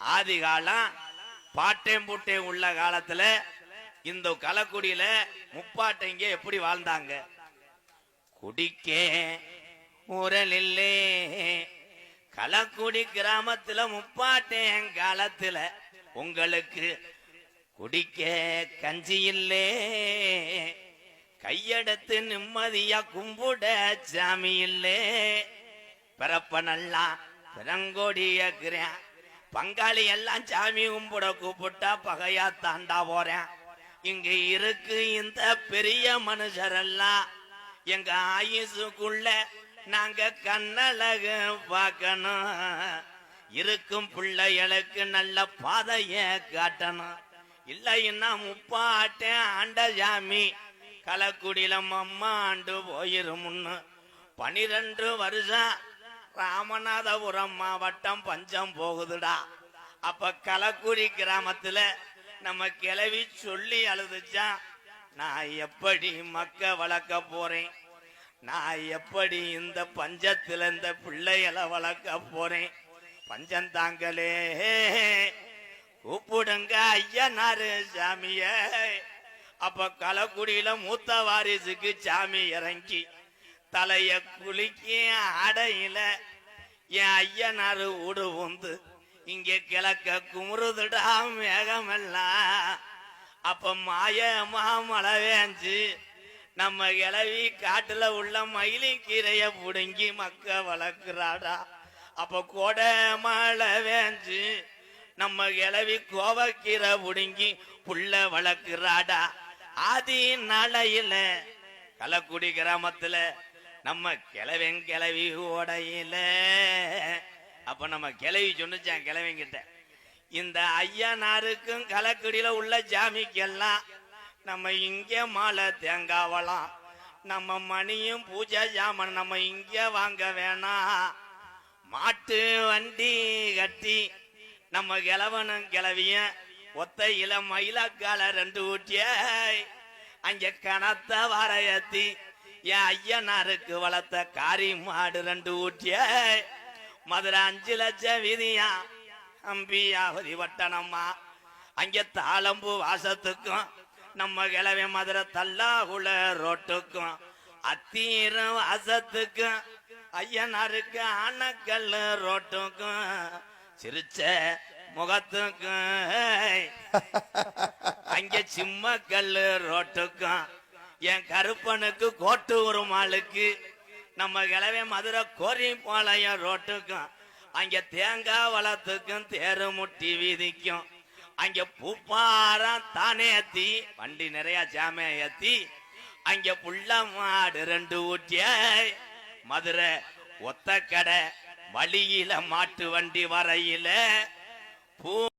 ஆதி காலம் பாட்டையும் பூட்டேம் உள்ள காலத்துல இந்த கலக்குடியில முப்பாட்டைங்க எப்படி வாழ்ந்தாங்க? குடிக்கே ஊரலில்லே கலக்குடி கிராமத்துல முப்பாட்டேன் காலத்துல. உங்களுக்கு குடிக்க கஞ்சி இல்லே கையெடுத்து நிம்மதியா கும்பிட சாமி இல்லே பிறப்ப நல்லா பிறங்கோடியக்கிறேன் பங்காளி எல்லாம் சாமி கும்பிட கூப்பிட்டா பகையா தாண்டா போறேன். இங்க இருக்கு இந்த பெரிய மனுஷரெல்லாம். எங்க ஆயுசுக்குள்ள நாங்க கண்ணழகு பார்க்கணும். இருக்கும் பிள்ளைகளுக்கு நல்ல பாதைய காட்டணும். இல்லைன்னா முப்பாட்டேன் ஆண்ட சாமி கலக்குடியில அம்மா ஆண்டு போயிரும் பனிரெண்டு வருஷம் ராமநாதபுரம் மாவட்டம் பஞ்சம் போகுதுடா. அப்ப கலக்குடி கிராமத்துல நம்ம கிளவி சொல்லி அழுதுச்சா நான் எப்படி மக்க வளர்க்க போறேன்? நான் எப்படி இந்த பஞ்சத்துல இந்த பிள்ளைகளை வளர்க்க போறேன்? பஞ்சம் தாங்களே கூப்பிடுங்க ஐயனாரு சாமிய. அப்ப கலக்குடியில மூத்த வாரிசுக்கு சாமி இறங்கி தலைய குளிக்க அடையில என் ஐயனாரு ஊடு வந்து இங்க கிழக்க குமுறுதுடா மேகமெல்லாம் அப்ப மாயமா மழை வேஞ்சு நம்ம கிளவி காட்டுல உள்ள மயிலி கீரைய புடுங்கி மக்க வளர்க்கிறாடா. அப்ப கொடை மழை வேஞ்சு நம்ம கிளவி கோவக்கீரை புடுங்கி புள்ள வளர்க்கிறாடா. ஆதி நாளையில கலக்குடி கிராமத்துல நம்ம கிளவன் கிளவி ஓடையில. அப்ப நம்ம கிளவி சொன்னுச்சான் கிளவங்கிட்ட இந்த ஐயனாருக்கும் கலக்குடியில உள்ள ஜாமிக்கெல்லாம் நம்ம இங்கே மாலை தேங்காவலாம். நம்ம மணியும் பூஜை ஜாமன் நம்ம இங்கே வாங்க வேணாம். மாட்டு வண்டி கட்டி நம்ம கிழவனும் ஒத்த இளம் மயிலக்கால ரெண்டு ஊட்டிய அங்க கனத்த வாரையத்தி என் ஐயனாருக்கு வளர்த்த காரி மாடு ரெண்டு ஊட்டிய மதுரை அஞ்சு லட்சம் வீதியா. அம்பியாவதி வட்டணம்மா. அங்க தாளம்பு வாசத்துக்கும் நம்ம கிளவி மதுரை தல்லாகுல ரோட்டுக்கும் அத்தீரம் வாசத்துக்கும் ஐயனாருக்கு ஆனக்கல் ரோட்டுக்கும் சிரிச்ச முகத்துக்கும். அங்க சிம்ம கல்லு ரோட்டுக்கும் என் கருப்பனுக்கு கோட்டு உருமாளுக்கு நம்ம கிளவே மதுரை கோரிப்பாளையம் ரோட்டுக்கும் அங்க தேங்காய் வளத்துக்கும் தேரு முட்டி வீதிக்கும். அங்க பூப்பாரம் தானே ஏத்தி வண்டி நிறைய ஜாமே ஏத்தி அங்க புள்ள மாடு ரெண்டு ஊட்டிய. மதுரை ஒத்த கடை வழியில மாட்டு வண்டி வரையில. பூ